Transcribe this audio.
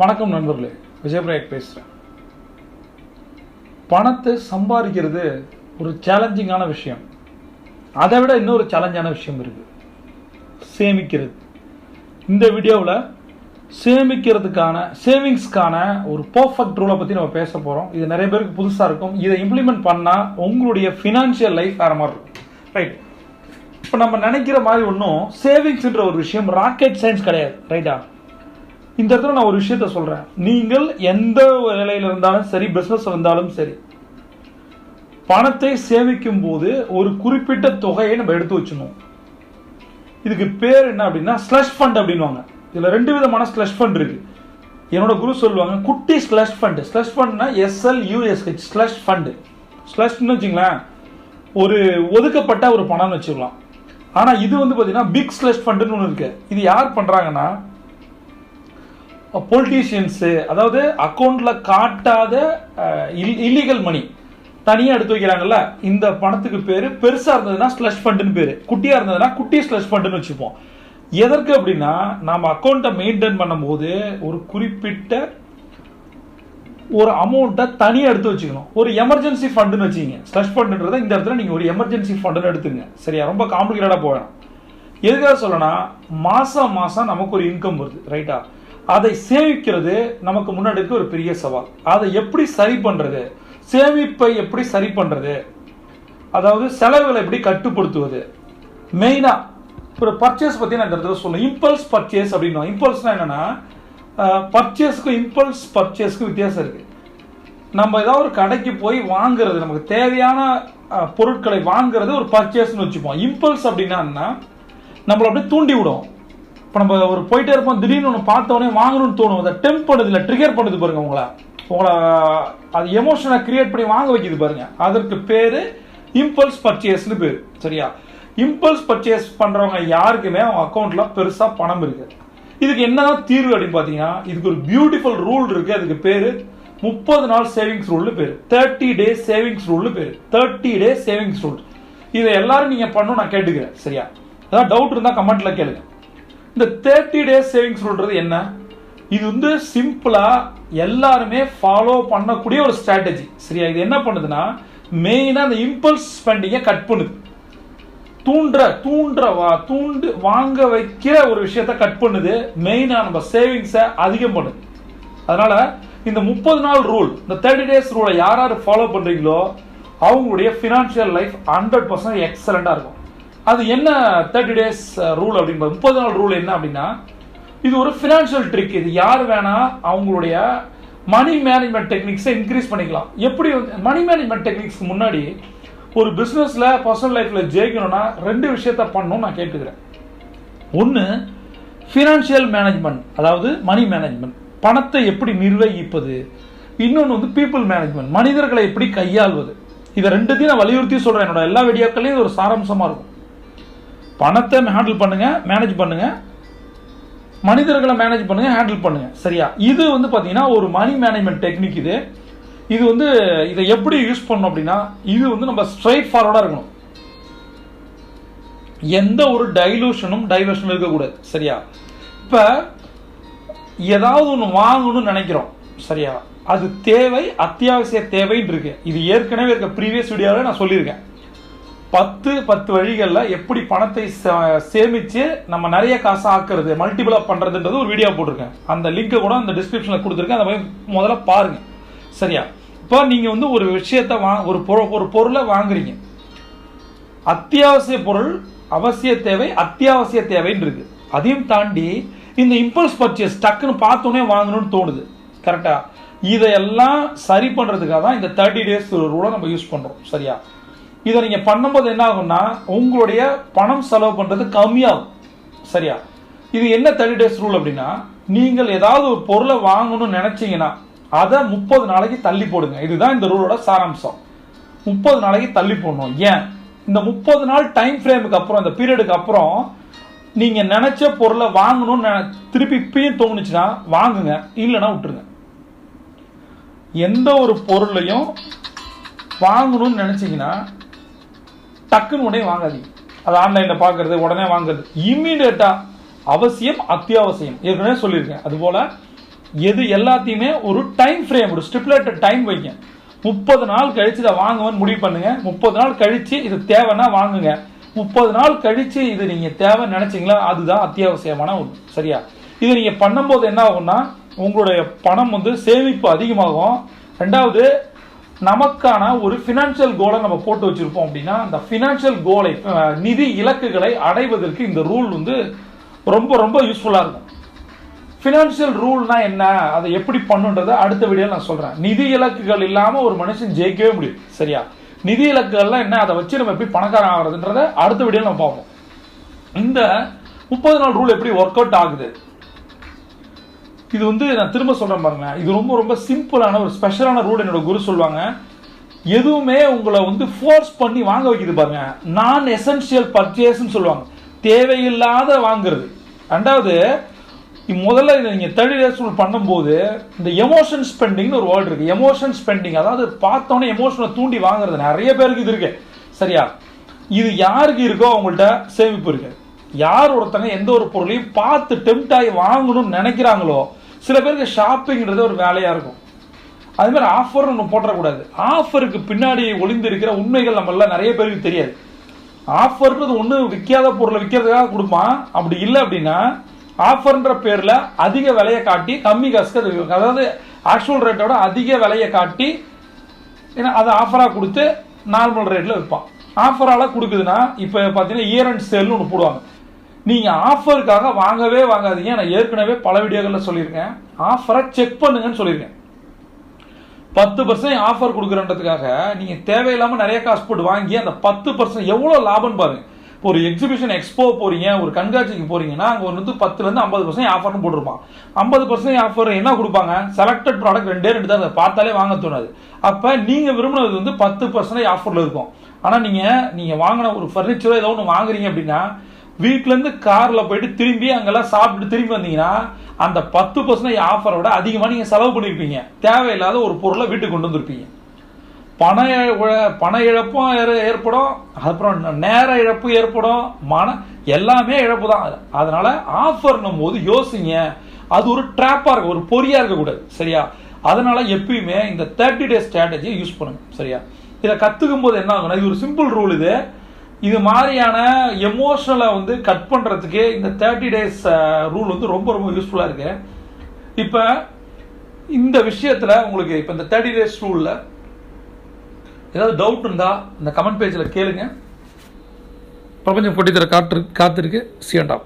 வணக்கம் நண்பர்களே விஜயபிரயாக் பேசுகிறேன் பணத்தை சம்பாதிக்கிறது ஒரு சேலஞ்சிங்கான விஷயம். அதை விட இன்னொரு சேலஞ்சான விஷயம் இருக்குது சேமிக்கிறது. இந்த வீடியோவில் சேமிக்கிறதுக்கான சேவிங்ஸ்க்கான ஒரு பர்ஃபெக்ட் ரூலை பற்றி நம்ம பேச போகிறோம் இது நிறைய பேருக்கு புதுசாக இருக்கும். இதை இம்ப்ளிமெண்ட் பண்ணால் உங்களுடைய ஃபினான்ஷியல் லைஃப் வேறு மாதிரி இருக்கும். ரைட் இப்போ நம்ம நினைக்கிற மாதிரி ஒன்றும் சேவிங்ஸ்ன்ற ஒரு விஷயம் ராக்கெட் சயின்ஸ் கிடையாது. ரைட்டா இந்த இடத்துல நான் ஒரு விஷயத்த சொல்கிறேன் நீங்கள் எந்த வேலையில் இருந்தாலும் சரி பிஸ்னஸ் இருந்தாலும் சரி பணத்தை சேமிக்கும் போது ஒரு குறிப்பிட்ட தொகையை நம்ம எடுத்து வச்சிடணும். இதுக்கு பேர் என்ன அப்படின்னா ஸ்லஷ் ஃபண்ட் அப்படின்வாங்க இதில் ரெண்டு விதமான ஸ்லஷ் ஃபண்ட் இருக்கு. என்னோட குரு சொல்லுவாங்க குட்டி slush fund slush ஃபண்ட்னா S L U S H slush fund ஸ்லஷ்னு வச்சுங்களேன் ஒரு ஒதுக்கப்பட்ட ஒரு பணம்னு வச்சுக்கலாம். ஆனால் இது வந்து பார்த்தீங்கன்னா பிக் ஸ்லஷ் ஃபண்டுன்னு ஒன்று இருக்குது இது யார் பண்ணுறாங்கன்னா பொலிட்டீஷியன்ஸு அதாவது அக்கௌண்ட்ல காட்டாத இல்லீகல் மணி தனியாக எடுத்து வைக்கிறாங்கல்ல இந்த பணத்துக்கு பேர் பெருசாக இருந்ததுன்னா ஸ்லஷ் ஃபண்டுன்னு பேர். குட்டியாக இருந்ததுன்னா குட்டி ஸ்லஷ் ஃபண்டுன்னு வச்சுப்போம். எதற்கு அப்படின்னா நம்ம அக்கௌண்ட்டை மெயின்டைன் பண்ணும்போது ஒரு குறிப்பிட்ட ஒரு அமௌண்ட்டை தனியாக எடுத்து வச்சுக்கணும். ஒரு எமர்ஜென்சி ஃபண்டுன்னு வச்சுக்கிங்க. ஸ்லஷ் ஃபண்டுன்றதை இந்த இடத்துல நீங்கள் ஒரு எமர்ஜென்சி ஃபண்டுன்னு எடுத்துங்க சரியா? ரொம்ப காம்ப்ளிகேட்டடாக போவேன் எதுக்காக சொல்லனா மாதம் மாதம் நமக்கு ஒரு இன்கம் வருது ரைட்டா அதை சேமிக்கிறது நமக்கு முன்னாடி இருக்க ஒரு பெரிய சவால். அதை எப்படி சரி பண்ணுறது சேமிப்பை எப்படி சரி பண்ணுறது அதாவது செலவுகளை எப்படி கட்டுப்படுத்துவது? மெயினாக ஒரு பர்ச்சேஸ் பற்றி நான் இந்த இடத்துல சொல்லணும். இம்பல்ஸ் பர்ச்சேஸ் அப்படின்னா இம்பல்ஸ்னா என்னென்னா பர்ச்சேஸ்க்கும் இம்பல்ஸ் பர்ச்சேஸ்க்கு வித்தியாசம் இருக்குது நம்ம ஏதாவது ஒரு கடைக்கு போய் வாங்குறது நமக்கு தேவையான பொருட்களை வாங்குறது ஒரு பர்ச்சேஸ்னு வச்சுப்போம். இம்பல்ஸ் அப்படின்னா நம்மளை அப்படியே தூண்டி விடும். இப்போ நம்ம ஒரு போயிட்டே இருப்போம் திடீர்னு ஒன்று பார்த்தோன்னே வாங்கணும்னு தோணும். அதை டெம்ப் பண்ணுது இல்லை ட்ரிகர் பண்ணுது பாருங்க உங்களை. உங்களை அது எமோஷனை கிரியேட் பண்ணி வாங்க வைக்குது பாருங்க. அதற்கு பேர் இம்பல்ஸ் பர்ச்சேஸ்னு பேர். சரியா? இம்பல்ஸ் பர்ச்சேஸ் பண்ணுறவங்க யாருக்குமே அவங்க அக்கௌண்ட்டில் பெருசாக பணம் இருக்குது இதுக்கு என்னதான் தீர்வு அப்படின்னு பார்த்தீங்கன்னா இதுக்கு ஒரு பியூட்டிஃபுல் ரூல் இருக்கு. அதுக்கு பேர் முப்பது நாள் சேவிங்ஸ் ரூல்னு பேர். தேர்ட்டி டே சேவிங்ஸ் ரூல்னு பேர். தேர்ட்டி டே சேவிங்ஸ் ரூல் இதை எல்லாரும் நீங்கள் பண்ணணும் நான் கேட்டுக்கிறேன். சரியா? ஏதாவது டவுட் இருந்தால் கமெண்ட்டில் கேளுங்க. இந்த தேர்ட்டி டேஸ் சேவிங்ஸ் என்ன? இது வந்து சிம்பிளா எல்லாருமே ஃபாலோ பண்ணக்கூடிய ஒரு ஸ்ட்ராட்டஜி சரியா? இது என்ன பண்ணுதுன்னா மெயினாக அந்த இம்பல்ஸ் ஸ்பெண்டிங்கை கட் பண்ணுது. தூண்டுற தூண்டுற வா தூண்டு வாங்க வைக்கிற ஒரு விஷயத்த கட் பண்ணுது. மெயினாக நம்ம சேவிங்ஸை அதிகம் பண்ணுது அதனால இந்த முப்பது நாள் ரூல் இந்த தேர்ட்டி டேஸ் ரூலை யார் யார் ஃபாலோ பண்ணுறீங்களோ அவங்களுடைய ஃபினான்ஷியல் லைஃப் ஹண்ட்ரட் பர்சன்ட் எக்ஸலண்டா இருக்கும். அது என்ன தேர்ட்டி டேஸ் ரூல் அப்படின்றது முப்பது நாள் ரூல் என்ன அப்படின்னா இது ஒரு ஃபினான்ஷியல் ட்ரிக் இது யார் வேணா அவங்களுடைய மணி மேனேஜ்மெண்ட் டெக்னிக்ஸை இன்க்ரீஸ் பண்ணிக்கலாம். எப்படி மணி மேனேஜ்மெண்ட் டெக்னிக்ஸ்க்கு முன்னாடி ஒரு பிஸ்னஸில் பர்சனல் லைஃப்ல ஜெயிக்கணும்னா ரெண்டு விஷயத்த பண்ணணும் நான் கேட்டுக்கிறேன். ஒன்று ஃபினான்ஷியல் மேனேஜ்மெண்ட் அதாவது மணி மேனேஜ்மெண்ட் பணத்தை எப்படி நிர்வகிப்பது? இன்னொன்று வந்து பீப்புள் மேனேஜ்மெண்ட் மனிதர்களை எப்படி கையாள்வது? இதை ரெண்டுத்தையும் நான் வலியுறுத்தி சொல்கிறேன் என்னோட எல்லா வீடியோக்கள்லையும் ஒரு சாரம்சமாக இருக்கும். பணத்தை ஹேண்டில் பண்ணுங்க மேனேஜ் பண்ணுங்க. மனிதர்களை மேனேஜ் பண்ணுங்க ஹேண்டில் பண்ணுங்க. சரியா? இது வந்து பார்த்தீங்கன்னா ஒரு மணி மேனேஜ்மெண்ட் டெக்னிக் இது. இது வந்து இதை எப்படி யூஸ் பண்ணணும் அப்படின்னா இது வந்து நம்ம ஸ்ட்ரைட் ஃபார்வர்டாக இருக்கணும். எந்த ஒரு டைலூஷனும் டைவர்ஷனும் இருக்கக்கூடாது. சரியா? இப்போ ஏதாவது ஒன்று வாங்கணும்னு நினைக்கிறோம். சரியா? அது தேவை அத்தியாவசிய தேவைன்னு இருக்கு. இது ஏற்கனவே இருக்க ப்ரீவியஸ் வீடியோவில் நான் சொல்லியிருக்கேன். பத்து பத்து வழிகளில் எப்படி பணத்தை சே- நம்ம நிறைய காசு ஆக்குறது மல்டிபிளாக பண்ணுறதுன்றது ஒரு வீடியோ போட்டிருக்கேன். அந்த லிங்கை கூட அந்த டிஸ்கிரிப்ஷனில் கொடுத்துருக்கேன். அதை போய் முதல்ல பாருங்கள் சரியா? இப்போ நீங்கள் வந்து ஒரு விஷயத்தை வா ஒரு பொருள் ஒரு பொருளை வாங்குறீங்க. அத்தியாவசிய பொருள் அவசிய தேவை அத்தியாவசிய தேவைன்னு இருக்குது அதையும் தாண்டி இந்த இம்பல்ஸ் பர்ச்சேஸ் டக்குன்னு பார்த்தோன்னே வாங்கணும்னு தோணுது. கரெக்டாக இதையெல்லாம் சரி பண்ணுறதுக்காக தான் இந்த தேர்ட்டி டேஸ் ரூலை நம்ம யூஸ் பண்ணுறோம் சரியா? இதை நீங்கள் பண்ணும்போது என்ன ஆகும்னா உங்களுடைய பணம் செலவு பண்ணுறது கம்மியாகும். சரியா? இது என்ன தேர்ட்டி டேஸ் ரூல் அப்படின்னா நீங்கள் ஏதாவது ஒரு பொருளை வாங்கணும்னு நினச்சிங்கன்னா அதை முப்பது நாளைக்கு தள்ளி போடுங்க. இதுதான் இந்த ரூலோட சாராம்சம். முப்பது நாளைக்கு தள்ளி போடணும். ஏன்? இந்த முப்பது நாள் டைம் ஃப்ரேமுக்கு அப்புறம் இந்த பீரியடுக்கு அப்புறம் நீங்கள் நினச்ச பொருளை வாங்கணும்னு திருப்பி இப்பயும் தோணுச்சுன்னா வாங்குங்க. இல்லைன்னா விட்டுருங்க. எந்த ஒரு பொருளையும் வாங்கணும்னு நினச்சிங்கன்னா டக்குன்னு உடனே வாங்காதீங்க. அது ஆன்லைனில் பார்க்கறது உடனே வாங்குறது. இம்மீடியட்டாக அவசியம் அத்தியாவசியம். ஏற்கனவே சொல்லியிருக்கேன். அதுபோல் எது எல்லாத்தையுமே ஒரு டைம் ஃப்ரேம் ஒரு ஸ்டிப்லேட்டட் டைம் வைங்க. முப்பது நாள் கழித்து இதை வாங்குவேன்னு முடிவு பண்ணுங்க. முப்பது நாள் கழித்து இது தேவைன்னா வாங்குங்க. முப்பது நாள் கழித்து இது நீங்கள் தேவைன்னு நினச்சிங்களா? அதுதான் அத்தியாவசியமான ஒன்று. சரியா? இது நீங்கள் பண்ணும்போது என்ன ஆகும்னா உங்களுடைய பணம் வந்து சேமிப்பு அதிகமாகும். ரெண்டாவது நமக்கான ஒரு ஃபினான்ஷியல் கோலை நம்ம போட்டு வச்சிருப்போம் அப்படின்னா அந்த ஃபினான்ஷியல் கோலை நிதி இலக்குகளை அடைவதற்கு இந்த ரூல் வந்து ரொம்ப ரொம்ப யூஸ்ஃபுல்லாக இருக்கும். ஃபினான்ஷியல் ரூல்னா என்ன? அதை எப்படி பண்ணுன்றதை அடுத்த வீடியோ நான் சொல்கிறேன் நிதி இலக்குகள் இல்லாமல் ஒரு மனுஷன் ஜெயிக்கவே முடியும். சரியா? நிதி இலக்குகள்லாம் என்ன? அதை வச்சு நம்ம எப்படி பணக்காரன் ஆகிறதுன்றத அடுத்த வீடியோ நம்ம பார்ப்போம். இந்த முப்பது நாள் ரூல் எப்படி ஒர்க் அவுட் ஆகுது? இது வந்து நான் திரும்ப சொல்கிறேன் பாருங்க. இது ரொம்ப ரொம்ப சிம்பிளான ஒரு ஸ்பெஷலான ரூல் என்னோட குரு சொல்லுவாங்க எதுவுமே உங்களை வந்து ஃபோர்ஸ் பண்ணி வாங்க வைக்குது பாருங்க. நான் எசென்ஷியல் பர்ச்சேஸ்னு சொல்லுவாங்க. தேவையில்லாத வாங்குறது. ரெண்டாவது முதல்ல இதை நீங்கள் தேர்ட்டி டேஸ் ரூல் பண்ணும்போது இந்த எமோஷன் ஸ்பெண்டிங்னு ஒரு வேர்டு இருக்குது எமோஷன் ஸ்பெண்டிங் அதாவது பார்த்தோன்னே எமோஷனை தூண்டி வாங்குறது. நிறைய பேருக்கு இது இருக்கு. சரியா? இது யாருக்கு இருக்கோ அவங்கள்ட்ட சேமிப்பு இருக்கு. யார் ஒருத்தங்க எந்த ஒரு பொருளையும் பார்த்து டெம்ட் ஆகி வாங்கணும்னு நினைக்கிறாங்களோ சில பேருக்கு ஷாப்பிங்கிறது ஒரு வேலையாக இருக்கும். அது மாதிரி ஆஃபர் ஒன்று போட்டுறக்கூடாது. ஆஃபருக்கு பின்னாடி ஒளிந்து இருக்கிற உண்மைகள் நம்மள நிறைய பேருக்கு தெரியாது. ஆஃபர்ன்றது ஒன்று விற்காத பொருளை விற்கிறதுக்காக கொடுப்பான். அப்படி இல்லை அப்படின்னா ஆஃபர்ன்ற பேரில் அதிக விலையை காட்டி கம்மி காசுக்கு அது அதாவது ஆக்சுவல் ரேட்டோட அதிக விலையை காட்டி ஏன்னா அதை ஆஃபராக கொடுத்து நார்மல் ரேட்டில் விற்பான். ஆஃபரால் கொடுக்குதுன்னா இப்போ பார்த்தீங்கன்னா இயர் அண்ட் சேல்னு ஒன்று போடுவாங்க. நீங்கள் ஆஃபருக்காக வாங்கவே வாங்காதீங்க. நான் ஏற்கனவே பல வீடியோகளில் சொல்லியிருக்கேன். ஆஃபரை செக் பண்ணுங்கன்னு சொல்லியிருக்கேன். பத்து பர்சன்ட் ஆஃபர் கொடுக்குறன்றதுக்காக நீங்கள் தேவையில்லாமல் நிறைய காசு போட்டு வாங்கி அந்த பத்து பர்சன்ட் எவ்வளோ லாபம்னு பாருங்கள் இப்போ ஒரு எக்ஸிபிஷன் எக்ஸ்போ போகிறீங்க ஒரு கண்காட்சிக்கு போகிறீங்கன்னா அங்கே வந்து பத்துலேருந்து ஐம்பது பர்சன்ட் ஆஃபர்னு போட்டிருப்பான். ஐம்பது பர்சன்ட் ஆஃபர் என்ன கொடுப்பாங்க? செலக்டட் ப்ராடக்ட் ரெண்டே ரெண்டு தான் அதை பார்த்தாலே வாங்க தோணாது. அப்போ நீங்கள் விரும்பினது வந்து பத்து பர்சன்டேஜ் ஆஃபரில் இருக்கும். ஆனால் நீங்கள் நீங்கள் வாங்கின ஒரு ஃபர்னிச்சரோ ஏதோ ஒன்று வாங்குறீங்க அப்படின்னா வீட்டிலேருந்து காரில் போயிட்டு திரும்பி அங்கெல்லாம் சாப்பிட்டு திரும்பி வந்தீங்கன்னா அந்த பத்து பர்சன்டேஜ் ஆஃபரை விட அதிகமாக நீங்கள் செலவு பண்ணியிருப்பீங்க தேவையில்லாத ஒரு பொருளை வீட்டுக்கு கொண்டு வந்திருப்பீங்க. பண இழ- பண இழப்பும் ஏற- ஏற்படும். அப்புறம் நேர இழப்பு ஏற்படும். மன எல்லாமே இழப்பு தான். அதனால ஆஃபர்னும் போது யோசிங்க. அது ஒரு ட்ராப்பாக இருக்கும். ஒரு பொறியாக இருக்கக்கூடாது. சரியா? அதனால எப்பயுமே இந்த தேர்ட்டி டேஸ் ஸ்ட்ராட்டஜியை யூஸ் பண்ணுங்க. சரியா? இதை கற்றுக்கும் போது என்ன ஆகும்னா இது ஒரு சிம்பிள் ரூல் இது. இது மாதிரியான எமோஷனலை வந்து கட் பண்ணுறதுக்கு இந்த தேர்ட்டி டேஸ் ரூல் வந்து ரொம்ப ரொம்ப யூஸ்ஃபுல்லாக இருக்கு. இப்போ இந்த விஷயத்தில் உங்களுக்கு இப்போ இந்த தேர்ட்டி டேஸ் ரூலில் ஏதாவது டவுட் இருந்தா இந்த கமெண்ட் பேஜில் கேளுங்க. பிரபஞ்சம் கொட்டித்தர காற்று காத்திருக்கு. சியண்டாம்